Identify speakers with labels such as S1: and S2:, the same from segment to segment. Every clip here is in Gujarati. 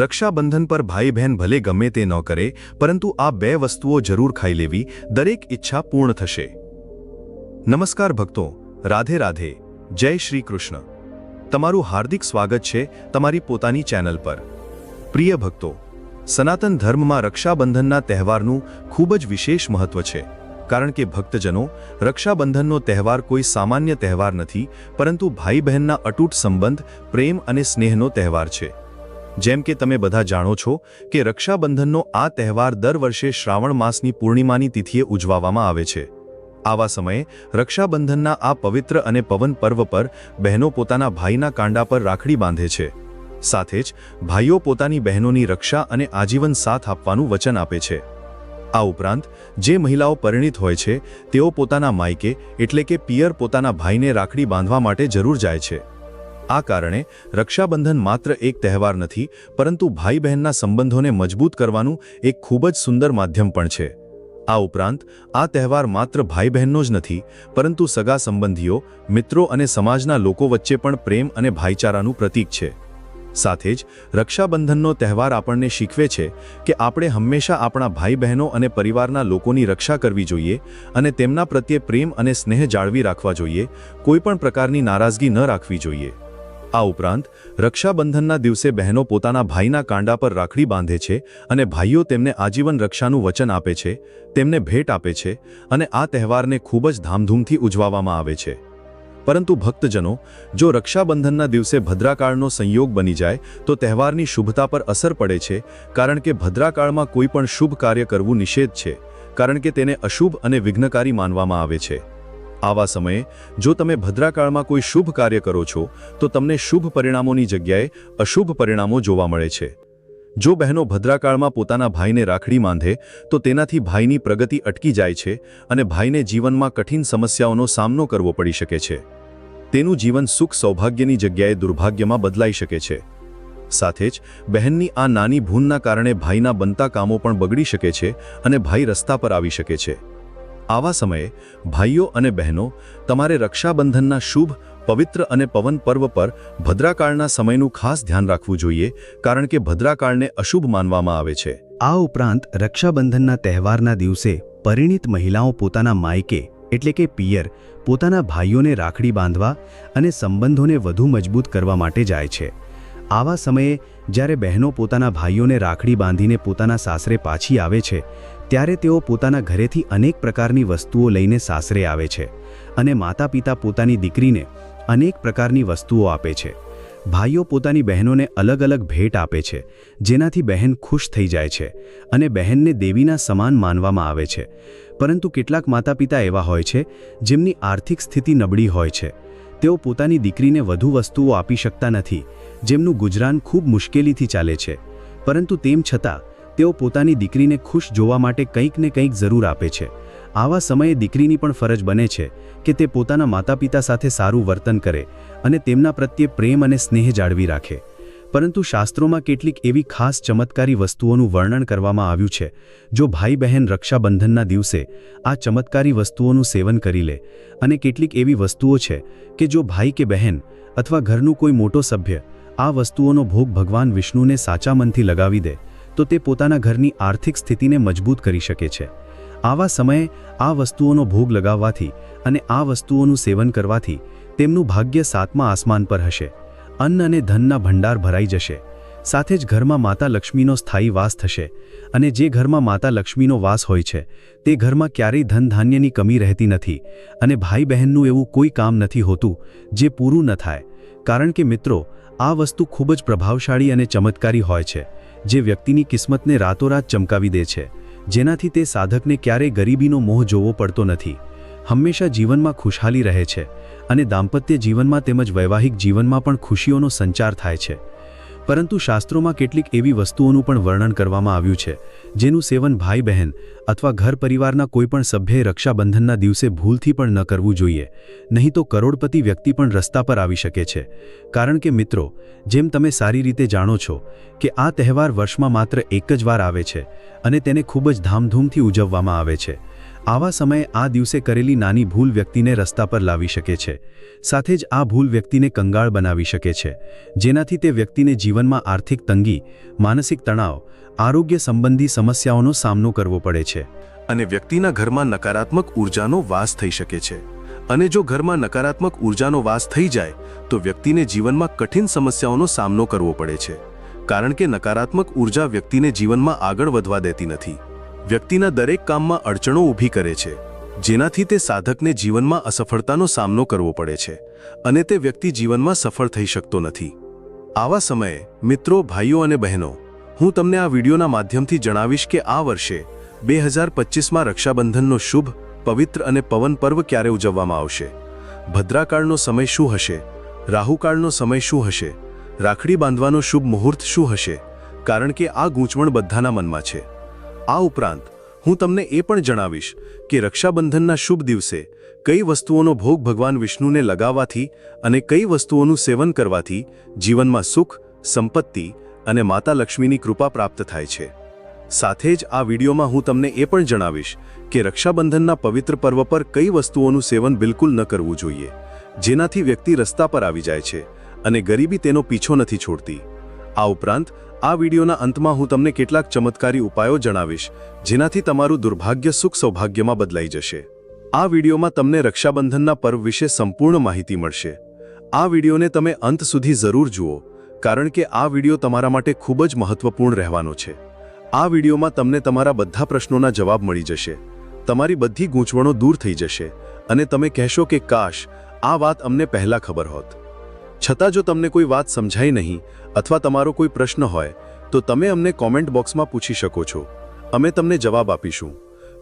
S1: રક્ષાબંધન પર ભાઈ બહેન ભલે ગમે તે ન કરે, પરંતુ આ બે વસ્તુઓ જરૂર ખાઈ લેવી, દરેક ઈચ્છા પૂર્ણ થશે. નમસ્કાર ભક્તો, રાધે રાધે, જય શ્રી કૃષ્ણ. તમારું હાર્દિક સ્વાગત છે તમારી પોતાની ચેનલ પર. પ્રિય ભક્તો, સનાતન ધર્મમાં રક્ષાબંધનના તહેવારનું ખૂબ જ વિશેષ મહત્વ છે, કારણ કે ભક્તજનો રક્ષાબંધનનો તહેવાર કોઈ સામાન્ય તહેવાર નથી, પરંતુ ભાઈ બહેનના અતૂટ સંબંધ, પ્રેમ અને સ્નેહનો તહેવાર છે. જેમ કે તમે બધા જાણો છો કે રક્ષાબંધનનો આ તહેવાર દર વર્ષે શ્રાવણ માસની પૂર્ણિમાની તિથિએ ઉજવવામાં આવે છે. આવા સમયે રક્ષાબંધનના આ પવિત્ર અને પવન પર્વ પર બહેનો પોતાના ભાઈના કાંડા પર રાખડી બાંધે છે. સાથે જ ભાઈઓ પોતાની બહેનોની રક્ષા અને આજીવન સાથ આપવાનું વચન આપે છે. આ ઉપરાંત, જે મહિલાઓ પરિણિત હોય છે, તેઓ પોતાના માયકે એટલે કે પિયર પોતાના ભાઈને રાખડી બાંધવા માટે જરૂર જાય છે. આ કારણે રક્ષાબંધન માત્ર એક તહેવાર નથી, પરંતુ ભાઈ બહેનના સંબંધોને મજબૂત કરવાનું એક ખૂબ જ સુંદર માધ્યમ પણ છે. આ ઉપરાંત, આ તહેવાર માત્ર ભાઈ બહેનનો જ નથી, પરંતુ સગા સંબંધીઓ, મિત્રો અને સમાજના લોકો વચ્ચે પણ પ્રેમ અને ભાઈચારાનું પ્રતીક છે. સાથે જ, રક્ષાબંધનનો તહેવાર આપણને શીખવે છે કે આપણે હંમેશા આપણા ભાઈ બહેનો અને પરિવારના લોકોની રક્ષા કરવી જોઈએ અને તેમના પ્રત્યે પ્રેમ અને સ્નેહ જાળવી રાખવા જોઈએ કોઈપણ પ્રકારની નારાજગી ન રાખવી જોઈએ. આ ઉપરાંત, રક્ષાબંધનના દિવસે બહેનો પોતાના ભાઈના કાંડા પર રાખડી બાંધે છે અને ભાઈઓ તેમને આજીવન રક્ષાનું વચન આપે છે, તેમને ભેટ આપે છે અને આ તહેવારને ખૂબ જ ધામધૂમથી ઉજવવામાં આવે છે. પરંતુ ભક્તજનો, જો રક્ષાબંધનના દિવસે ભદ્રાકાળનો સંયોગ બની જાય, તો તહેવારની શુભતા પર અસર પડે છે, કારણ કે ભદ્રાકાળમાં કોઈ પણ શુભ કાર્ય કરવું નિષેધ છે, કારણ કે તેને અશુભ અને વિઘ્નકારી માનવામાં આવે છે. આવા સમયે જો તમે ભદ્રાકાળમાં કોઈ શુભ કાર્ય કરો છો, તો તમને શુભ પરિણામોની જગ્યાએ અશુભ પરિણામો જોવા મળે છે. જો બહેનો ભદ્રાકાળમાં પોતાના ભાઈને રાખડી માંધે, તો તેનાથી ભાઈની પ્રગતિ અટકી જાય છે અને ભાઈને જીવનમાં કઠિન સમસ્યાઓનો સામનો કરવો પડી શકે છે. તેનું જીવન સુખ સૌભાગ્યની જગ્યાએ દુર્ભાગ્યમાં બદલાઈ શકે છે. સાથે જ, બહેનની આ નાની ભૂનના કારણે ભાઈના બનતા કામો પણ બગડી શકે છે અને ભાઈ રસ્તા પર આવી શકે છે. આવા સમયે ભાઈઓ અને બહેનો તમારે રક્ષાબંધનના શુભ, પવિત્ર અને પવન પર્વ પર ભદ્રાકાળના સમયનું ખાસ ધ્યાન રાખવું જોઈએ કારણ કે ભદ્રાકાળને અશુભ માનવામાં આવે છે.
S2: આ ઉપરાંત રક્ષાબંધનના તહેવારના દિવસે પરિણિત મહિલાઓ પોતાના માયકે, એટલે કે પિયર, પોતાના ભાઈઓને રાખડી બાંધવા અને સંબંધોને વધુ મજબૂત કરવા માટે જાય છે. આવા સમયે જ્યારે બહેનો પોતાના ભાઈઓને રાખડી બાંધીને પોતાના સાસરે પાછી આવે છે ત્યારે તેઓ પોતાના ઘરેથી અનેક પ્રકારની વસ્તુઓ લઈને સાસરે આવે છે અને માતા પિતા પોતાની દીકરીને અનેક પ્રકારની વસ્તુઓ આપે છે. ભાઈઓ પોતાની બહેનોને અલગ અલગ ભેટ આપે છે, જેનાથી બહેન ખુશ થઈ જાય છે અને બહેનને દેવીના સમાન માનવામાં આવે છે. પરંતુ કેટલાક માતા પિતા એવા હોય છે, જેમની આર્થિક સ્થિતિ નબળી હોય છે. તેઓ પોતાની દીકરીને વધુ વસ્તુઓ આપી શકતા નથી, જેમનું ગુજરાન ખૂબ મુશ્કેલીથી ચાલે છે. પરંતુ તેમ છતાં તેઓ પોતાની દીકરીને ખુશ જોવા માટે કંઈક ને કંઈક જરૂર આપે છે. આવા સમયે દીકરીની પણ ફરજ બને છે કે તે પોતાના માતા પિતા સાથે સારું વર્તન કરે અને તેમના પ્રત્યે પ્રેમ અને સ્નેહ જાળવી રાખે. પરંતુ શાસ્ત્રોમાં કેટલીક એવી ખાસ ચમત્કારી વસ્તુઓનું વર્ણન કરવામાં આવ્યું છે, જો ભાઈ બહેન રક્ષાબંધનના દિવસે આ ચમત્કારી વસ્તુઓનું સેવન કરી લે અને કેટલીક એવી વસ્તુઓ છે કે જો ભાઈ કે બહેન અથવા ઘરનું કોઈ મોટો સભ્ય આ વસ્તુઓનો ભોગ ભગવાન વિષ્ણુને સાચા મનથી લગાવી દે તો તે પોતાના ઘરની આર્થિક સ્થિતિને મજબૂત કરી શકે છે. આવા સમયે આ વસ્તુઓનો ભોગ લગાવવાથી અને આ વસ્તુઓનું સેવન કરવાથી તેમનું ભાગ્ય સાતમા આસમાન પર હશે. અન્ન અને ધનના ભંડાર ભરાઈ જશે. સાથે જ ઘરમાં માતા લક્ષ્મીનો સ્થાયી વાસ થશે અને જે ઘરમાં માતા લક્ષ્મીનો વાસ હોય છે, તે ઘરમાં ક્યારેય ધન ધાન્યની કમી રહેતી નથી અને ભાઈ બહેનનું એવું કોઈ કામ નથી હોતું જે પૂરું ન થાય. કારણ કે મિત્રો, આ વસ્તુ ખૂબ જ પ્રભાવશાળી અને ચમત્કારી હોય છે. જે વ્યક્તિની કિસ્મતને રાતોરાત ચમકાવી દે છે. જેનાથી તે સાધકને ક્યારેય ગરીબીનો મોહ જોવો પડતો નથી. હંમેશા જીવનમાં ખુશહાલી રહે છે અને દાંપત્ય જીવનમાં તેમજ વૈવાહિક જીવનમાં પણ ખુશીઓનો સંચાર થાય છે. પરંતુ શાસ્ત્રોમાં કેટલીક એવી વસ્તુઓનું પણ વર્ણન કરવામાં આવ્યું છે, જેનું સેવન ભાઈ બહેન અથવા ઘર પરિવારના કોઈપણ સભ્યએ રક્ષાબંધનના દિવસે ભૂલથી પણ ન કરવું જોઈએ, નહીં તો કરોડપતિ વ્યક્તિ પણ રસ્તા પર આવી શકે છે. કારણ કે મિત્રો, જેમ તમે સારી રીતે જાણો છો કે આ તહેવાર વર્ષમાં માત્ર એક જ વાર આવે છે અને તેને ખૂબ જ ધામધૂમથી ઉજવવામાં આવે છે આવા સમયે આ દિવસે કરેલી નાની ભૂલ વ્યક્તિને રસ્તા પર લાવી શકે છે. સાથે જ આ ભૂલ વ્યક્તિને કંગાળ બનાવી શકે છે, જેનાથી તે વ્યક્તિને જીવનમાં આર્થિક તંગી, માનસિક તણાવ, આરોગ્ય સંબંધી સમસ્યાઓનો સામનો કરવો પડે છે.
S1: અને વ્યક્તિના ઘરમાં નકારાત્મક ઉર્જાનો વાસ થઈ શકે છે. અને જો ઘરમાં નકારાત્મક ઉર્જાનો વાસ થઈ જાય, તો વ્યક્તિને જીવનમાં કઠિન સમસ્યાઓનો સામનો કરવો પડે છે. કારણ કે નકારાત્મક ઊર્જા વ્યક્તિને જીવનમાં આગળ વધવા દેતી નથી. વ્યક્તિના દરેક કામમાં અડચણો ઊભી કરે છે, જેનાથી તે સાધકને જીવનમાં અસફળતાનો સામનો કરવો પડે છે અને તે વ્યક્તિ જીવનમાં સફળ થઈ શકતો નથી. આવા સમયે, મિત્રો, ભાઈઓ અને બહેનો, હું તમને આ વિડીયોના માધ્યમથી જણાવીશ કે આ વર્ષે, બે હજાર પચીસમાં રક્ષાબંધનનો શુભ, પવિત્ર અને પવન પર્વ ક્યારે ઉજવવામાં આવશે? ભદ્રાકાળનો સમય શું હશે? રાહુકાળનો સમય શું હશે? રાખડી બાંધવાનો શુભ મુહૂર્ત શું હશે? કારણ કે આ ગૂંચવણ બધાના મનમાં છે. આ ઉપરાંત, હું તમને એ પણ જણાવીશ કે રક્ષાબંધનના શુભ દિવસે કઈ વસ્તુઓનો ભોગ ભગવાન વિષ્ણુને લગાવવાથી અને કઈ વસ્તુઓનું સેવન કરવાથી જીવનમાં સુખ, સંપત્તિ અને માતા લક્ષ્મીની કૃપા પ્રાપ્ત થાય છે. સાથે જ આ વિડીયોમાં હું તમને એ પણ જણાવીશ કે રક્ષાબંધનના પવિત્ર પર્વ પર કઈ વસ્તુઓનું સેવન બિલકુલ ન કરવું જોઈએ, જેનાથી વ્યક્તિ રસ્તા પર આવી જાય છે અને ગરીબી તેનો પીછો નથી છોડતી. આ ઉપરાંત, આ વિડીયોના અંતમાં હું તમને કેટલાક ચમત્કારી ઉપાયો જણાવીશ, જેનાથી તમારું દુર્ભાગ્ય સુખ સૌભાગ્યમાં બદલાઈ જશે. આ વિડીયોમાં તમને રક્ષાબંધનના પર્વ વિશે સંપૂર્ણ માહિતી મળશે. આ વિડીયોને તમે અંત સુધી જરૂર જુઓ, કારણ કે આ વીડિયો તમારા માટે ખૂબ જ મહત્વપૂર્ણ રહેવાનો છે. આ વિડીયોમાં તમને તમારા બધા પ્રશ્નોના જવાબ મળી જશે. તમારી બધી ગૂંચવણો દૂર થઈ જશે અને તમે કહેશો કે કાશ, આ વાત અમને પહેલા ખબર હોત. છતાં જો તમને કોઈ વાત સમજાઈ નહીં અથવા તમારો કોઈ પ્રશ્ન હોય, તો તમે અમને કોમેન્ટ બોક્સમાં પૂછી શકો છો. અમે તમને જવાબ આપીશું.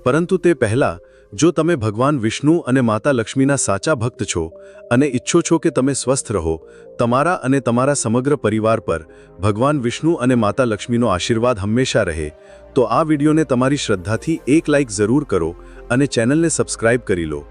S1: પરંતુ તે પહેલાં, જો તમે ભગવાન વિષ્ણુ અને માતા લક્ષ્મીના સાચા ભક્ત છો અને ઈચ્છો છો કે તમે સ્વસ્થ રહો, તમારા અને તમારા સમગ્ર પરિવાર પર ભગવાન વિષ્ણુ અને માતા લક્ષ્મીનો આશીર્વાદ હંમેશા રહે, તો આ વિડીયોને તમારી શ્રદ્ધાથી એક લાઇક જરૂર કરો અને ચેનલને સબસ્ક્રાઇબ કરી લો.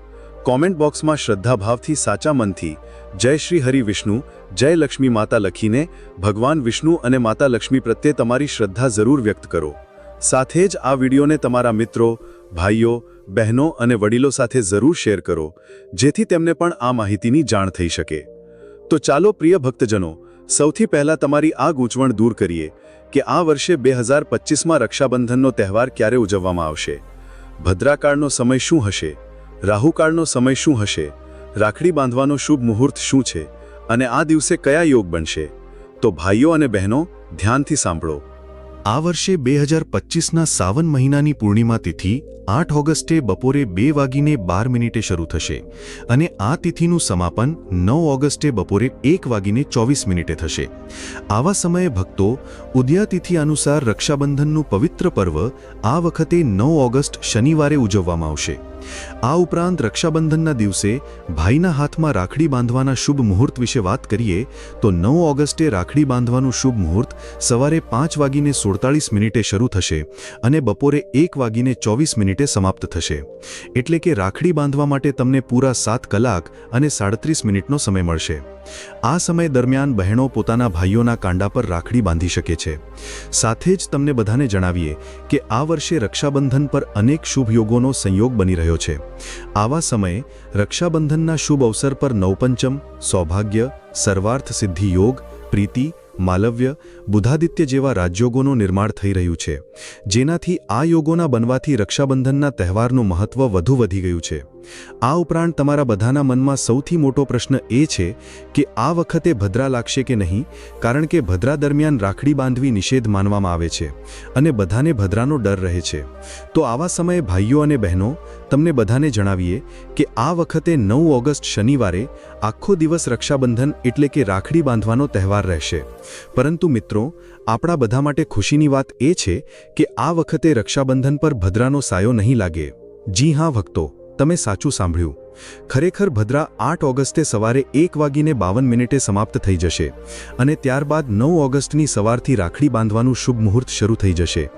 S1: કોમેન્ટ બોક્સમાં શ્રદ્ધાભાવથી સાચા મનથી જય શ્રી હરિ વિષ્ણુ, જય લક્ષ્મી માતા લખીને ભગવાન વિષ્ણુ અને માતા લક્ષ્મી પ્રત્યે તમારી શ્રદ્ધા જરૂર વ્યક્ત કરો. સાથે જ આ વિડીયોને તમારા મિત્રો, ભાઈઓ, બહેનો અને વડીલો સાથે જરૂર શેર કરો, જેથી તેમને પણ આ માહિતીની જાણ થઈ શકે. તો ચાલો પ્રિય ભક્તજનો, સૌથી પહેલા તમારી આ ગૂંચવણ દૂર કરીએ કે આ વર્ષે બે હજાર પચીસમાં રક્ષાબંધનનો તહેવાર ક્યારે ઉજવવામાં આવશે? ભદ્રાકાળનો સમય શું હશે? રાહુકાળનો સમય શું હશે? રાખડી બાંધવાનો શુભ મુહૂર્ત શું છે અને આ દિવસે કયા યોગ બનશે? તો ભાઈઓ અને બહેનો, ધ્યાનથી સાંભળો.
S3: આ વર્ષે બે હજાર પચીસના સાવન મહિનાની પૂર્ણિમા તિથિ આઠ ઓગસ્ટે બપોરે બે વાગીને બાર મિનિટે શરૂ થશે અને આ તિથિનું સમાપન નવ ઓગસ્ટે બપોરે એક વાગીને ચોવીસ મિનિટે થશે. આવા સમયે ભક્તો ઉદયાતિથિ અનુસાર રક્ષાબંધનનું પવિત્ર પર્વ આ વખતે નવ ઓગસ્ટ શનિવારે ઉજવવામાં આવશે. આ ઉપરાંત રક્ષાબંધનના દિવસે ભાઈના હાથમાં રાખડી બાંધવાના શુભ મુહૂર્ત વિશે વાત કરીએ, તો નવ ઓગસ્ટે રાખડી બાંધવાનું શુભ મુહૂર્ત સવારે પાંચ વાગીને સુડતાળીસ મિનિટે શરૂ થશે અને બપોરે એક વાગીને ચોવીસ મિનિટે સમાપ્ત થશે. એટલે કે રાખડી બાંધવા માટે તમને પૂરા સાત કલાક અને સાડત્રીસ મિનિટનો સમય મળશે. આ સમય દરમિયાન બહેનો પોતાના ભાઈઓના કાંડા પર રાખડી બાંધી શકે છે. સાથે જ તમને બધાને જણાવીએ કે આ વર્ષે રક્ષાબંધન પર અનેક શુભ યોગોનો સંયોગ બની રહ્યો છે. આવા સમયે રક્ષાબંધનના શુભ અવસર પર નવપંચમ, સૌભાગ્ય, સર્વાર્થ સિદ્ધિ યોગ, પ્રીતિ, માલવ્ય, બુધાદિત્ય જેવા રાજયોગોનું નિર્માણ થઈ રહ્યું છે. જેનાથી આ યોગોના બનવાથી રક્ષાબંધનના તહેવારનું મહત્વ વધુ વધી ગયું છે. આ ઉપરાંત તમારા બધાના મનમાં સૌથી મોટો પ્રશ્ન એ છે કે આ વખતે ભદ્રા લાગશે કે નહીં? કારણ કે ભદ્રા દરમિયાન રાખડી બાંધવી નિષેધ માનવામાં આવે છે અને બધાને ભદ્રાનો ડર રહે છે. તો આવા સમયે ભાઈઓ અને બહેનો, તમને બધાને જણાવીએ કે આ વખતે નવ ઓગસ્ટ શનિવારે આખો દિવસ રક્ષાબંધન એટલે કે રાખડી બાંધવાનો તહેવાર રહેશે. પરંતુ મિત્રો, આપણા બધા માટે ખુશીની વાત એ છે કે આ વખતે રક્ષાબંધન પર ભદ્રાનો સાયો નહીં લાગે. જી હા, ભક્તો. તમે સાચું સાંભળ્યું. ખરેખર ભદ્રા આઠ ઓગસ્ટે સવારે એક વાગીને બાવન મિનિટે સમાપ્ત થઈ જશે અને ત્યારબાદ નવ ઓગસ્ટની સવારથી રાખડી બાંધવાનું શુભ મુહૂર્ત શરૂ થઈ જશે.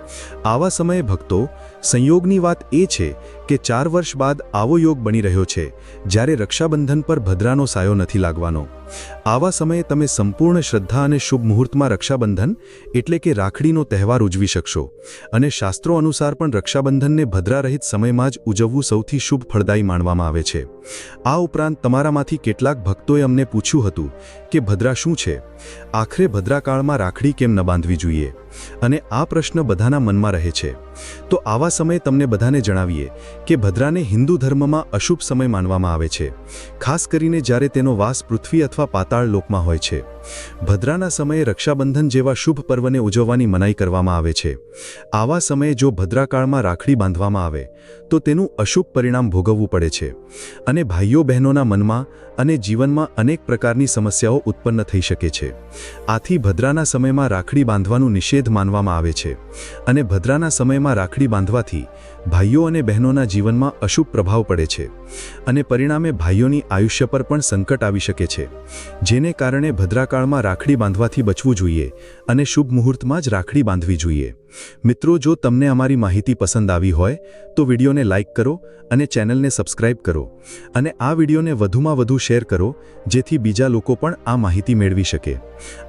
S3: આવા સમયે ભક્તો સંયોગની વાત એ છે કે ચાર વર્ષ બાદ આવો યોગ બની રહ્યો છે, જ્યારે રક્ષાબંધન પર ભદ્રાનો સાયો નથી લાગવાનો. આવા સમયે તમે સંપૂર્ણ શ્રદ્ધા અને શુભ મુહૂર્તમાં રક્ષાબંધન, એટલે કે રાખડીનો તહેવાર ઉજવી શકશો. અને શાસ્ત્રો અનુસાર પણ રક્ષાબંધનને ભદ્રારહિત સમયમાં જ ઉજવવું સૌથી શુભ ફળદાયી માનવામાં આવે છે. આ ઉપરાંત તમારામાંથી કેટલાક ભક્તોએ અમને પૂછ્યું હતું કે ભદ્રા શું છે? આખરે ભદ્રાકાળમાં રાખડી કેમ ન બાંધવી જોઈએ? અને આ પ્રશ્ન બધાના મનમાં રહે છે. તો આવા સમયે તમને બધાને જણાવીએ કે ભદ્રાને હિન્દુ ધર્મમાં અશુભ સમય માનવામાં આવે છે. ખાસ કરીને જ્યારે તેનો વાસ પૃથ્વી અથવા પાતાળ લોકમાં હોય છે. ભદ્રાના સમયે રક્ષાબંધન જેવા શુભ પર્વને ઉજવવાની મનાઈ કરવામાં આવે છે. આવા સમયે જો ભદ્રાકાળમાં રાખડી બાંધવામાં આવે, તો તેનું અશુભ પરિણામ ભોગવવું પડે છે અને ભાઈઓ બહેનોના મનમાં અને જીવનમાં અનેક પ્રકારની સમસ્યાઓ ઉત્પન્ન થઈ શકે છે. આથી ભદ્રાના સમયમાં રાખડી બાંધવાનું નિષેધ માનવામાં આવે છે અને ભદ્રાના સમયમાં રાખડી બાંધવાથી ભાઈઓ અને બહેનોના જીવનમાં અશુભ પ્રભાવ પડે છે અને પરિણામે ભાઈઓની આયુષ્ય પર પણ સંકટ આવી શકે છે. જેને કારણે ભદ્રાકાળમાં રાખડી બાંધવાથી બચવું જોઈએ અને શુભ મુહૂર્તમાં જ રાખડી બાંધવી જોઈએ. મિત્રો, જો તમને અમારી માહિતી પસંદ આવી હોય, તો વિડીયોને લાઇક કરો અને ચેનલને સબસ્ક્રાઇબ કરો અને આ વિડીયોને વધુમાં વધુ શેર કરો, જેથી બીજા લોકો પણ આ માહિતી મેળવી શકે.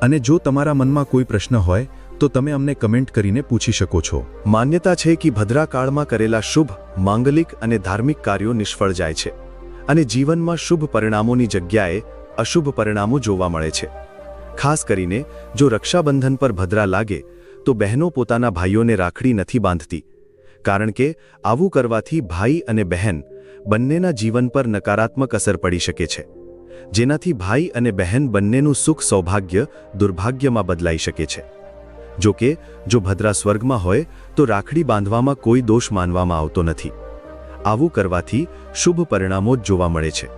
S3: અને જો તમારા મનમાં કોઈ પ્રશ્ન હોય તો તમે અમને કમેન્ટ કરીને પૂછી શકો છો.
S2: માન્યતા છે કે ભદ્રાકાળમાં કરેલા શુભ, માંગલિક અને ધાર્મિક કાર્યો નિષ્ફળ જાય છે અને જીવનમાં શુભ પરિણામોની જગ્યાએ અશુભ પરિણામો જોવા મળે છે. ખાસ કરીને, જો રક્ષાબંધન પર ભદ્રા લાગે, તો બહેનો પોતાના ભાઈઓને રાખડી નથી બાંધતી, કારણ કે આવું કરવાથી ભાઈ અને બહેન બંનેના જીવન પર નકારાત્મક અસર પડી શકે છે, જેનાથી ભાઈ અને બહેન બંનેનું સુખ સૌભાગ્ય દુર્ભાગ્યમાં બદલાઈ શકે છે. જો કે, જો ભદ્રા સ્વર્ગમાં હોય, તો રાખડી બાંધવામાં કોઈ દોષ માનવામાં આવતો નથી. આવું કરવાથી શુભ પરિણામો જ જોવા મળે છે.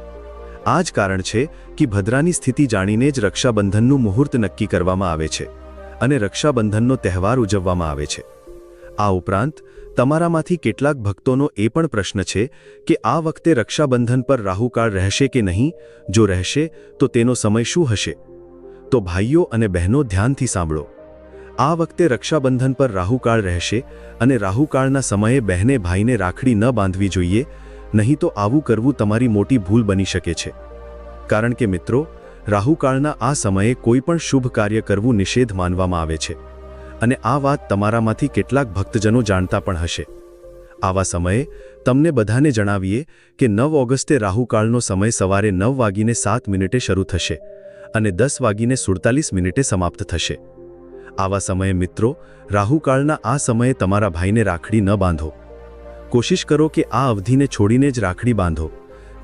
S2: આ જ કારણ છે કે ભદ્રાની સ્થિતિ જાણીને જ રક્ષાબંધનનું મુહૂર્ત નક્કી કરવામાં આવે છે અને રક્ષાબંધનનો તહેવાર ઉજવવામાં આવે છે. આ ઉપરાંત, તમારામાંથી કેટલાક ભક્તોનો એ પણ પ્રશ્ન છે કે આ વખતે રક્ષાબંધન પર રાહુકાળ રહેશે કે નહીં? જો રહેશે, તો તેનો સમય શું હશે? તો ભાઈઓ અને બહેનો ધ્યાનથી સાંભળો. આ વખતે રક્ષાબંધન પર રાહુકાળ રહેશે અને રાહુકાળના સમયે બહેને ભાઈને રાખડી ન બાંધવી જોઈએ, નહીં તો આવું કરવું તમારી મોટી ભૂલ બની શકે છે. કારણ કે મિત્રો, રાહુકાળના આ સમયે કોઈ પણ શુભ કાર્ય કરવું નિષેધ માનવામાં આવે છે. અને આ વાત તમારામાંથી કેટલાક ભક્તજનો જાણતા પણ હશે. આવા સમયે તમને બધાને જણાવીએ કે નવ ઓગસ્ટે રાહુકાળનો સમય સવારે નવ વાગીને સાત મિનિટે શરૂ થશે અને દસ વાગીને સુડતાલીસ મિનિટે સમાપ્ત થશે. આવા સમયે મિત્રો, રાહુકાળના આ સમયે તમારા ભાઈને રાખડી ન બાંધો. કોશિશ કરો કે આ અવધિને છોડીને જ રાખડી બાંધો,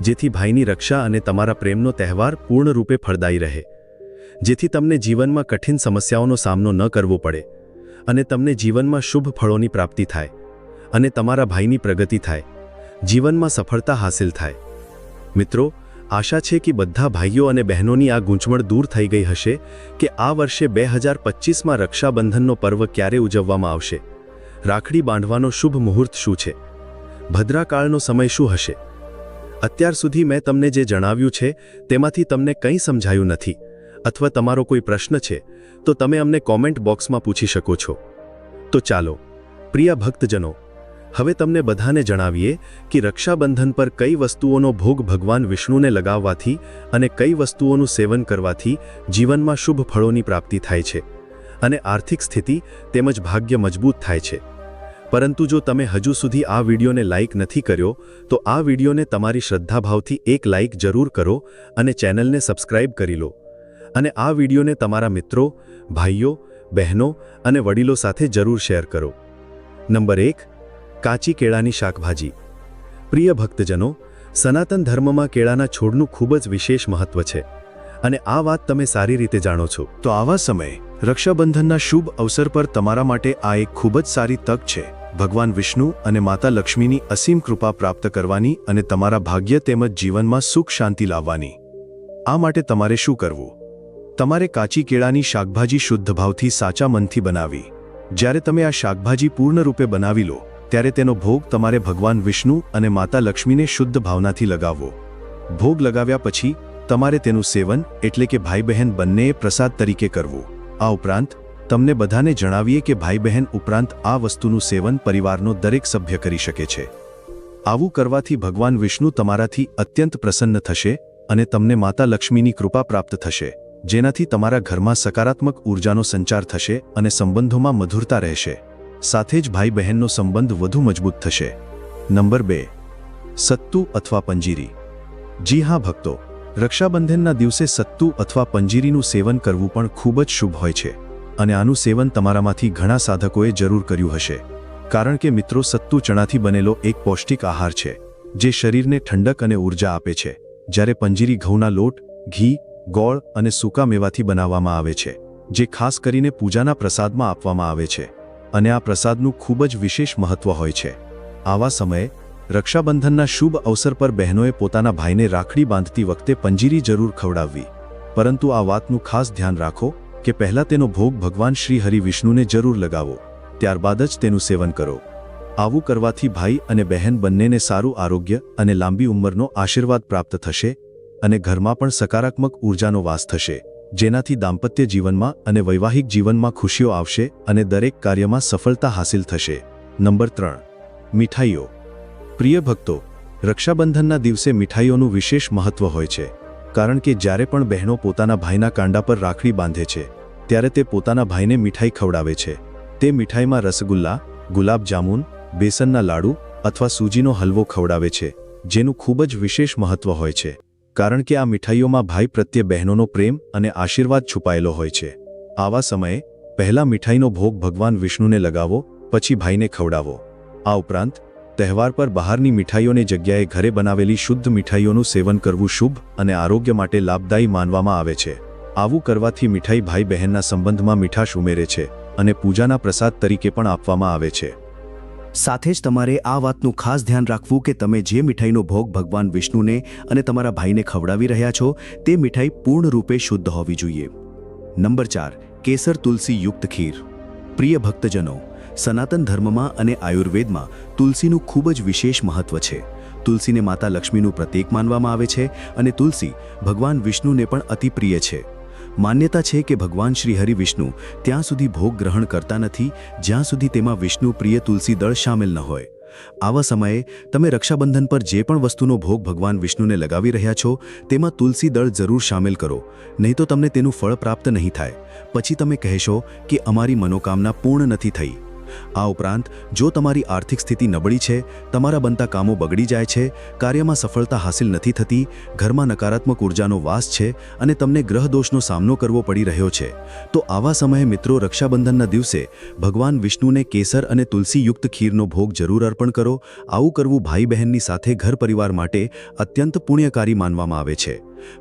S2: જેથી ભાઈની રક્ષા અને તમારા પ્રેમનો તહેવાર પૂર્ણરૂપે ફળદાયી રહે. જેથી તમને જીવનમાં કઠિન સમસ્યાઓનો સામનો ન કરવો પડે અને તમને જીવનમાં શુભ ફળોની પ્રાપ્તિ થાય અને તમારા ભાઈની પ્રગતિ થાય. જીવનમાં સફળતા હાંસિલ થાય. મિત્રો આશા છે કે બધા ભાઈઓ અને બહેનોની આ ગૂંચવણ દૂર થઈ ગઈ હશે કે આ વર્ષે બે હજાર પચીસમાં રક્ષાબંધનનો પર્વ ક્યારે ઉજવવામાં આવશે? રાખડી બાંધવાનો શુભ મુહૂર્ત શું છે? ભદ્રાકાળનો સમય શું હશે? અત્યાર સુધી મેં તમને જે જણાવ્યું છે, તેમાંથી તમને કંઈ સમજાયું નથી. અથવા તમારો કોઈ પ્રશ્ન છે, તો તમે અમને કોમેન્ટ બોક્સમાં પૂછી શકો છો. તો ચાલો, પ્રિય ભક્તજનો હવે તમને બધાને જણાવીએ કે રક્ષાબંધન પર કઈ વસ્તુઓનો ભોગ ભગવાન વિષ્ણુને લગાવવાથી અને કઈ વસ્તુઓનું સેવન કરવાથી જીવનમાં શુભ ફળોની પ્રાપ્તિ થાય છે અને આર્થિક સ્થિતિ તેમજ ભાગ્ય મજબૂત થાય છે. પરંતુ જો તમે હજુ સુધી આ વિડીયોને લાઇક નથી કર્યો, તો આ વિડીયોને તમારી શ્રદ્ધાભાવથી એક લાઇક જરૂર કરો અને ચેનલને સબસ્ક્રાઇબ કરી લો. અને આ વિડીયોને તમારા મિત્રો, ભાઈઓ, બહેનો અને વડીલો સાથે જરૂર શેર કરો. નંબર એક કાચી કેળાની શાકભાજી. પ્રિય ભક્તજનો, સનાતન ધર્મમાં કેળાના છોડનું ખૂબ જ વિશેષ મહત્વ છે અને આ વાત તમે સારી રીતે જાણો છો.
S3: તો આવા સમયે રક્ષાબંધનના શુભ અવસર પર તમારા માટે આ એક ખૂબ જ સારી તક છે. ભગવાન વિષ્ણુ અને માતા લક્ષ્મીની અસીમ કૃપા પ્રાપ્ત કરવાની અને તમારા ભાગ્ય તેમજ જીવનમાં સુખ શાંતિ લાવવાની. આ માટે તમારે શું કરવું? તમારે કાચી કેળાની શાકભાજી શુદ્ધ ભાવથી સાચા મનથી બનાવી જ્યારે તમે આ શાકભાજી પૂર્ણરૂપે બનાવી લો ત્યારે તેનો ભોગ તમારે ભગવાન વિષ્ણુ અને માતા લક્ષ્મીને શુદ્ધ ભાવનાથી લગાવવો.
S1: ભોગ લગાવ્યા પછી તમારે તેનું સેવન એટલે કે ભાઈ બહેન બંનેએ પ્રસાદ તરીકે કરવું. આ ઉપરાંત, તમને બધાને જણાવીએ કે ભાઈ બહેન ઉપરાંત આ વસ્તુનું સેવન પરિવારનો દરેક સભ્ય કરી શકે છે. આવું કરવાથી ભગવાન વિષ્ણુ તમારાથી અત્યંત પ્રસન્ન થશે અને તમને માતા લક્ષ્મીની કૃપા પ્રાપ્ત થશે, જેનાથી તમારા ઘરમાં સકારાત્મક ઉર્જાનો સંચાર થશે અને સંબંધોમાં મધુરતા રહેશે. સાથે જ ભાઈ બહેનનો સંબંધ વધુ મજબૂત થશે. નંબર બે, સત્તુ અથવા પંજીરી. જી હા, ભક્તો, રક્ષાબંધનના દિવસે સત્તુ અથવા પંજીરીનું સેવન કરવું પણ ખૂબ જ શુભ હોય છે અને આનું સેવન તમારામાંથી ઘણા સાધકોએ જરૂર કર્યું હશે. કારણ કે મિત્રો, સત્તુ ચણાથી બનેલો એક પૌષ્ટિક આહાર છે, જે શરીરને ઠંડક અને ઊર્જા આપે છે, જ્યારે પંજીરી ઘઉંના લોટ, ઘી, ગોળ અને સૂકા મેવાથી બનાવવામાં આવે છે, જે ખાસ કરીને પૂજાના પ્રસાદમાં આપવામાં આવે છે. અને આ પ્રસાદનું ખૂબ જ વિશેષ મહત્વ હોય છે. આવા સમયે, રક્ષાબંધનના શુભ અવસર પર બહેનોએ પોતાના ભાઈને રાખડી બાંધતી વખતે પંજીરી જરૂર ખવડાવવી. પરંતુ આ વાતનું ખાસ ધ્યાન રાખો કે પહેલા તેનો ભોગ ભગવાન શ્રી હરિ વિષ્ણુને જરૂર લગાવો, ત્યારબાદ જ તેનું સેવન કરો. આવું કરવાથી ભાઈ અને બહેન બંનેને સારું આરોગ્ય અને લાંબી ઉંમરનો આશીર્વાદ પ્રાપ્ત થશે અને ઘરમાં પણ સકારાત્મક ઉર્જાનો વાસ થશે. જેનાથી દાંપત્ય જીવનમાં અને વૈવાહિક જીવનમાં ખુશીઓ આવશે અને દરેક કાર્યમાં સફળતા હાંસિલ થશે. નંબર ત્રણ. મીઠાઈઓ. પ્રિય ભક્તો, રક્ષાબંધનના દિવસે મીઠાઈઓનું વિશેષ મહત્વ હોય છે, કારણ કે જ્યારે પણ બહેનો પોતાના ભાઈના કાંડા પર રાખડી બાંધે છે, ત્યારે તે પોતાના ભાઈને મીઠાઈ ખવડાવે છે. તે મીઠાઈમાં રસગુલ્લા, ગુલાબજામુન, બેસનના લાડુ અથવા સૂજીનો હલવો ખવડાવે છે, જેનું ખૂબ જ વિશેષ મહત્વ હોય છે. કારણ કે આ મીઠાઈઓમાં ભાઈ પ્રત્યે બહેનોનો પ્રેમ અને આશીર્વાદ છુપાયેલો હોય છે. આવા સમયે, પહેલા મીઠાઈનો ભોગ ભગવાન વિષ્ણુને લગાવો, પછી ભાઈને ખવડાવો. આ ઉપરાંત, તહેવાર પર બહારની મીઠાઈઓની જગ્યાએ ઘરે બનાવેલી શુદ્ધ મીઠાઈઓનું સેવન કરવું શુભ અને આરોગ્ય માટે લાભદાયી માનવામાં આવે છે. આવું કરવાથી મીઠાઈ ભાઈ બહેનના સંબંધમાં મીઠાશ ઉમેરે છે અને પૂજાના પ્રસાદ તરીકે પણ આપવામાં આવે છે.
S2: સાથે જ તમારે આ વાતનું ખાસ ધ્યાન રાખવું કે તમે જે મીઠાઈનો ભોગ ભગવાન વિષ્ણુને અને તમારા ભાઈને ખવડાવી રહ્યા છો, તે મીઠાઈ પૂર્ણરૂપે શુદ્ધ હોવી જોઈએ. નંબર ચાર, કેસર તુલસી યુક્ત ખીર. પ્રિય ભક્તજનો, સનાતન ધર્મમાં અને આયુર્વેદમાં તુલસીનું ખૂબ જ વિશેષ મહત્વ છે. તુલસીને માતા લક્ષ્મીનું પ્રતીક માનવામાં આવે છે અને તુલસી ભગવાન વિષ્ણુને પણ અતિ પ્રિય છે. માન્યતા છે કે ભગવાન શ્રી હરિ વિષ્ણુ ત્યાં સુધી ભોગ ગ્રહણ કરતા નથી, જ્યાં સુધી તેમાં વિષ્ણુ પ્રિય તુલસી દળ સામેલ ન હોય. આવા સમયે તમે રક્ષાબંધન પર જે પણ વસ્તુનો ભોગ ભગવાન વિષ્ણુને લગાવી રહ્યા છો, તેમાં તુલસી દળ જરૂર સામેલ કરો, નહીં તો તમને તેનું ફળ પ્રાપ્ત નહીં થાય. પછી તમે કહેશો કે અમારી મનોકામના પૂર્ણ નથી થઈ. આ ઉપરાંત, જો તમારી આર્થિક સ્થિતિ નબળી છે, તમારા બનતા કામો બગડી જાય છે, કાર્યમાં સફળતા હાંસિલ નથી થતી, ઘરમાં નકારાત્મક ઉર્જાનો વાસ છે અને તમને ગ્રહદોષનો સામનો કરવો પડી રહ્યો છે, તો આવા સમયે મિત્રો રક્ષાબંધનના દિવસે ભગવાન વિષ્ણુને કેસર અને તુલસીયુક્ત ખીરનો ભોગ જરૂર અર્પણ કરો. આવું કરવું ભાઈ બહેનની સાથે ઘર પરિવાર માટે અત્યંત પુણ્યકારી માનવામાં આવે છે.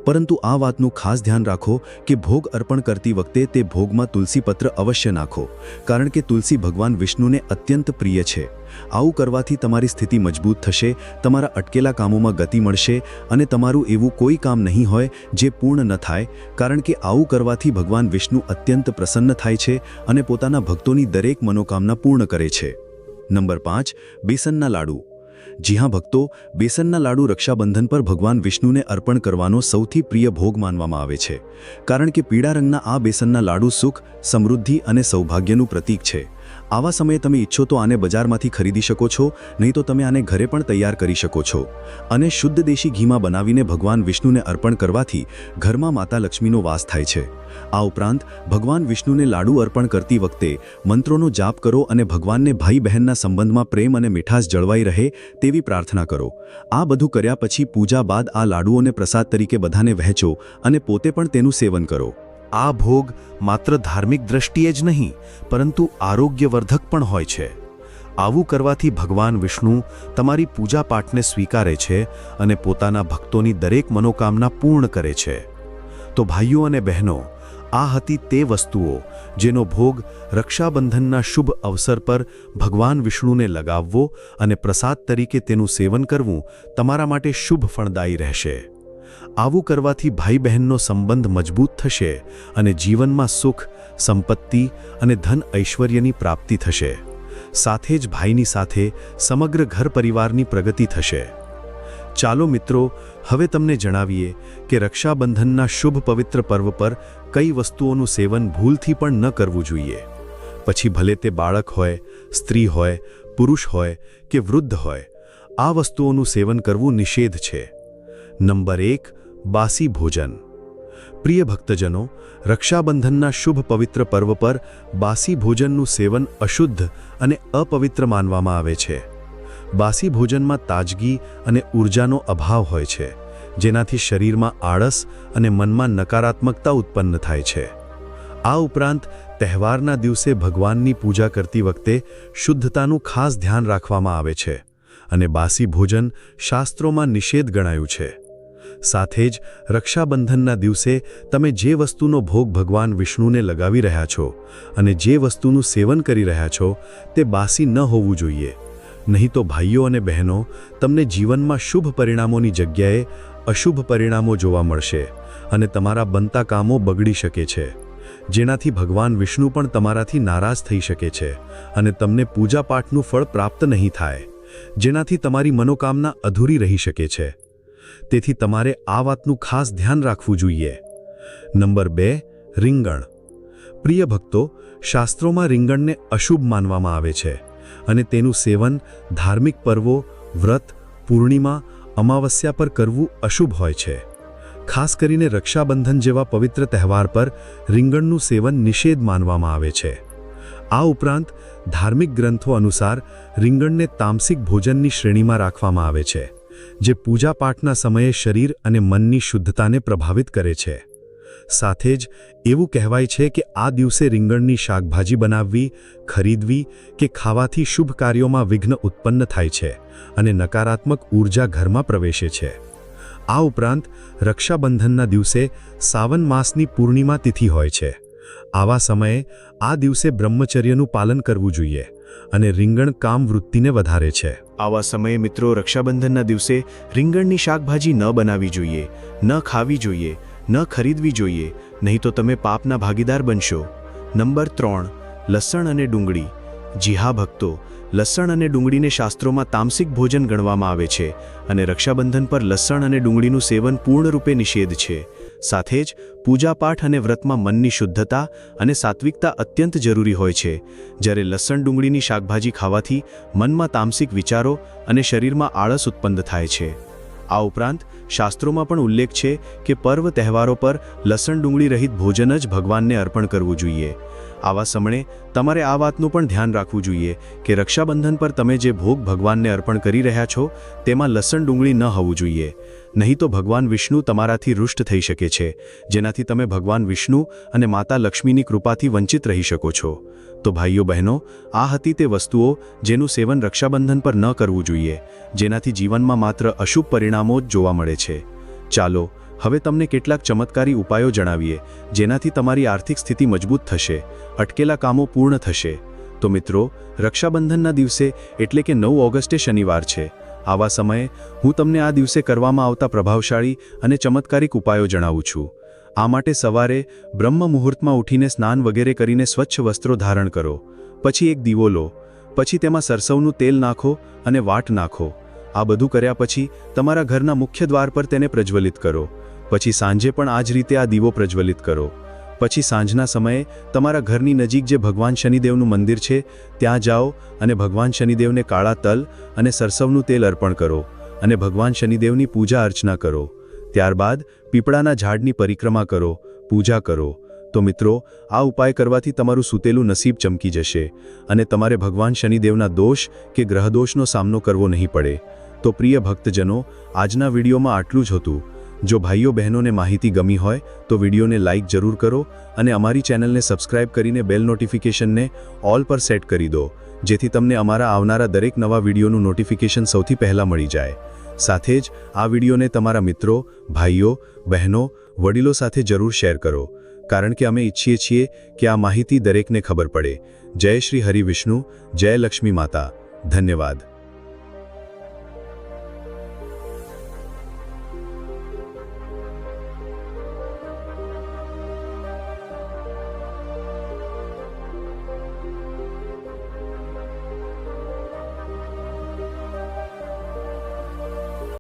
S2: પરંતુ આ વાતનું ખાસ ધ્યાન રાખો કે ભોગ અર્પણ કરતી વખતે તે ભોગમાં તુલસીપત્ર અવશ્ય નાખો, કારણ કે તુલસી ભગવાન વિષ્ણુને અત્યંત પ્રિય છે. આવું કરવાથી તમારી સ્થિતિ મજબૂત થશે, તમારા અટકેલા કામોમાં ગતિ મળશે અને તમારું એવું કોઈ કામ નહીં હોય જે પૂર્ણ ન થાય, કારણ કે આવું કરવાથી ભગવાન વિષ્ણુ અત્યંત પ્રસન્ન થાય છે અને પોતાના ભક્તોની દરેક મનોકામના પૂર્ણ કરે છે. નંબર પાંચ, બેસનના લાડુ. જી હા, ભક્તો, બેસનના લાડુ રક્ષાબંધન પર ભગવાન વિષ્ણુને અર્પણ કરવાનો સૌથી પ્રિય ભોગ માનવામાં આવે છે. કારણ કે પીળા રંગના આ બેસનના લાડુ સુખ, સમૃદ્ધિ અને સૌભાગ્યનું પ્રતીક છે. આવા સમયે તમે ઈચ્છો તો આને બજારમાંથી ખરીદી શકો છો, નહીં તો તમે આને ઘરે પણ તૈયાર કરી શકો છો. અને શુદ્ધ દેશી ઘીમાં બનાવીને ભગવાન વિષ્ણુને અર્પણ કરવાથી ઘરમાં માતા લક્ષ્મીનો વાસ થાય છે. આ ઉપરાંત, ભગવાન વિષ્ણુને લાડુ અર્પણ કરતી વખતે મંત્રોનો જાપ કરો અને ભગવાનને ભાઈ બહેનના સંબંધમાં પ્રેમ અને મીઠાશ જળવાઈ રહે તેવી પ્રાર્થના કરો. આ બધું કર્યા પછી પૂજા બાદ આ લાડુઓને પ્રસાદ તરીકે બધાને વહેંચો અને પોતે પણ તેનું સેવન કરો. આ ભોગ માત્ર ધાર્મિક દ્રષ્ટિએ જ નહીં, પરંતુ આરોગ્યવર્ધક પણ હોય છે. આવું કરવાથી ભગવાન વિષ્ણુ તમારી પૂજાપાઠને સ્વીકારે છે અને પોતાના ભક્તોની દરેક મનોકામના પૂર્ણ કરે છે. તો ભાઈઓ અને બહેનો, આ હતી તે વસ્તુઓ જેનો ભોગ રક્ષાબંધનના શુભ અવસર પર ભગવાન વિષ્ણુને લગાવવો અને પ્રસાદ તરીકે તેનું સેવન કરવું તમારા માટે શુભ ફળદાયી રહેશે. આવું કરવાથી ભાઈ બહેનનો સંબંધ મજબૂત થશે અને જીવનમાં સુખ, સંપત્તિ અને ધન ઐશ્વર્યની પ્રાપ્તિ થશે. સાથે જ ભાઈની સાથે સમગ્ર ઘર પરિવારની પ્રગતિ થશે. ચાલો મિત્રો, હવે તમને જણાવીએ કે રક્ષાબંધનના શુભ પવિત્ર પર્વ પર કઈ વસ્તુઓનું સેવન ભૂલથી પણ ન કરવું જોઈએ. પછી ભલે તે બાળક હોય, સ્ત્રી હોય, પુરુષ હોય કે વૃદ્ધ હોય, આ વસ્તુઓનું સેવન કરવું નિષેધ છે. નંબર એક, બાસી ભોજન. પ્રિય ભક્તજનો, રક્ષાબંધનના શુભ પવિત્ર પર્વ પર બાસી ભોજનનું સેવન અશુદ્ધ અને અપવિત્ર માનવામાં આવે છે. બાસી ભોજનમાં તાજગી અને ઊર્જાનો અભાવ હોય છે, જેનાથી શરીરમાં આળસ અને મનમાં નકારાત્મકતા ઉત્પન્ન થાય છે. આ ઉપરાંત, તહેવારના દિવસે ભગવાનની પૂજા કરતી વખતે શુદ્ધતાનું ખાસ ધ્યાન રાખવામાં આવે છે અને બાસી ભોજન શાસ્ત્રોમાં નિષેધ ગણાયું છે. સાથે જ રક્ષાબંધનના દિવસે તમે જે વસ્તુનો ભોગ ભગવાન વિષ્ણુને લગાવી રહ્યા છો અને જે વસ્તુનું સેવન કરી રહ્યા છો, તે બાસી ન હોવું જોઈએ. નહીં તો ભાઈઓ અને બહેનો, તમને જીવનમાં શુભ પરિણામોની જગ્યાએ અશુભ પરિણામો જોવા મળશે અને તમારા બનતા કામો બગડી શકે છે. જેનાથી ભગવાન વિષ્ણુ પણ તમારાથી નારાજ થઈ શકે છે અને તમને પૂજાપાઠનું ફળ પ્રાપ્ત નહીં થાય. જેનાથી તમારી મનોકામના અધૂરી રહી શકે છે. તેથી તમારે આ વાતનું ખાસ ધ્યાન રાખવું જોઈએ. નંબર બે, રીંગણ. પ્રિય ભક્તો, શાસ્ત્રોમાં રીંગણને અશુભ માનવામાં આવે છે અને તેનું સેવન ધાર્મિક પર્વો, વ્રત, પૂર્ણિમા, અમાવસ્યા પર કરવું અશુભ હોય છે. ખાસ કરીને રક્ષાબંધન જેવા પવિત્ર તહેવાર પર રીંગણનું સેવન નિષેધ માનવામાં આવે છે. આ ઉપરાંત, ધાર્મિક ગ્રંથો અનુસાર રીંગણને તામસિક ભોજનની શ્રેણીમાં રાખવામાં આવે છે. જે પૂજાપાઠના સમયે શરીર અને મનની શુદ્ધતાને પ્રભાવિત કરે છે. સાથે જ એવું કહેવાય છે કે આ દિવસે રીંગણની શાકભાજી બનાવવી, ખરીદવી કે ખાવાથી શુભ કાર્યોમાં વિઘ્ન ઉત્પન્ન થાય છે અને નકારાત્મક ઊર્જા ઘરમાં પ્રવેશે છે. આ ઉપરાંત રક્ષાબંધનના દિવસે સાવન માસની પૂર્ણિમા તિથિ હોય છે. આવા સમયે આ દિવસે બ્રહ્મચર્યનું પાલન કરવું જોઈએ. અને રીંગણ કામ વૃત્તિને વધારે છે.
S4: આવા સમયે મિત્રો રક્ષાબંધનના દિવસે રીંગણની શાકભાજી ન બનાવવી જોઈએ, ન ખાવી જોઈએ, ન ખરીદવી જોઈએ, નહીં તો તમે પાપના ભાગીદાર બનશો. નંબર ત્રણ, લસણ અને ડુંગળી. જી હા, ભક્તો, લસણ અને ડુંગળીને શાસ્ત્રોમાં તામસિક ભોજન ગણવામાં આવે છે અને રક્ષાબંધન પર લસણ અને ડુંગળીનું સેવન પૂર્ણરૂપે નિષેધ છે. સાથે જ પૂજાપાઠ અને વ્રતમાં મનની શુદ્ધતા અને સાત્વિકતા અત્યંત જરૂરી હોય છે. જ્યારે લસણ ડુંગળીની શાકભાજી ખાવાથી મનમાં તામસિક વિચારો અને શરીરમાં આળસ ઉત્પન્ન થાય છે. આ ઉપરાંત શાસ્ત્રોમાં પણ ઉલ્લેખ છે કે પર્વ તહેવારો પર લસણ ડુંગળી રહિત ભોજન જ ભગવાનને અર્પણ કરવું જોઈએ. આવા સમયે તમારે આ વાતનું પણ ધ્યાન રાખવું જોઈએ કે રક્ષાબંધન પર તમે જે ભોગ ભગવાનને અર્પણ કરી રહ્યા છો તેમાં લસણ ડુંગળી ન હોવું જોઈએ. નહીં તો ભગવાન વિષ્ણુ તમારાથી રુષ્ટ થઈ શકે છે, જેનાથી તમે ભગવાન વિષ્ણુ અને માતા લક્ષ્મીની કૃપાથી વંચિત રહી શકો છો. તો ભાઈઓ બહેનો, આ હતી તે વસ્તુઓ જેનું સેવન રક્ષાબંધન પર ન કરવું જોઈએ, જેનાથી જીવનમાં માત્ર અશુભ પરિણામો જ જોવા મળે છે. ચાલો, હવે તમને કેટલાક ચમત્કારી ઉપાયો જણાવીએ, જેનાથી તમારી આર્થિક સ્થિતિ મજબૂત થશે, અટકેલા કામો પૂર્ણ થશે. તો મિત્રો, રક્ષાબંધનના દિવસે એટલે કે નવ ઓગસ્ટે શનિવાર છે. આવા સમયે હું તમને આ દિવસે કરવામાં આવતા પ્રભાવશાળી અને ચમત્કારિક ઉપાયો જણાવું છું. આ માટે સવારે બ્રહ્મ મુહૂર્તમાં ઉઠીને સ્નાન વગેરે કરીને સ્વચ્છ વસ્ત્રો ધારણ કરો. પછી એક દીવો લો. પછી તેમાં સરસવનું તેલ નાખો અને વાટ નાખો. આ બધું કર્યા પછી તમારા ઘરના મુખ્ય દ્વાર પર તેને પ્રજ્વલિત કરો. પછી સાંજે પણ આ જ રીતે આ દીવો પ્રજ્વલિત કરો. પછી સાંજના સમયે તમારા ઘરની નજીક જે ભગવાન શનિદેવનું મંદિર છે, ત્યાં જાઓ અને ભગવાન શનિદેવને કાળા તલ અને સરસવનું તેલ અર્પણ કરો અને ભગવાન શનિદેવની પૂજા અર્ચના કરો. ત્યારબાદ પીપળાના ઝાડની પરિક્રમા કરો, પૂજા કરો. તો મિત્રો, આ ઉપાય કરવાથી તમારું સૂતેલું નસીબ ચમકી જશે અને તમારે ભગવાન શનિદેવના દોષ કે ગ્રહદોષનો સામનો કરવો નહીં પડે. તો પ્રિય ભક્તજનો, આજના વિડીયોમાં આટલું જ હતું. જો ભાઈઓ બહેનોને માહિતી ગમી હોય, તો વિડીયોને લાઇક જરૂર કરો અને અમારી ચેનલને સબસ્ક્રાઇબ કરીને બેલ નોટિફિકેશનને ઓલ પર સેટ કરી દો, જેથી તમને અમારા આવનારા દરેક નવા વિડીયોનું નોટિફિકેશન સૌથી પહેલાં મળી જાય. સાથે જ, આ વિડીયોને તમારા મિત્રો, ભાઈઓ, બહેનો, વડીલો સાથે જરૂર શેર કરો, કારણ કે અમે ઈચ્છીએ છીએ કે આ માહિતી દરેકને ખબર પડે. જય શ્રી હરિ વિષ્ણુ, જય લક્ષ્મી માતા. ધન્યવાદ.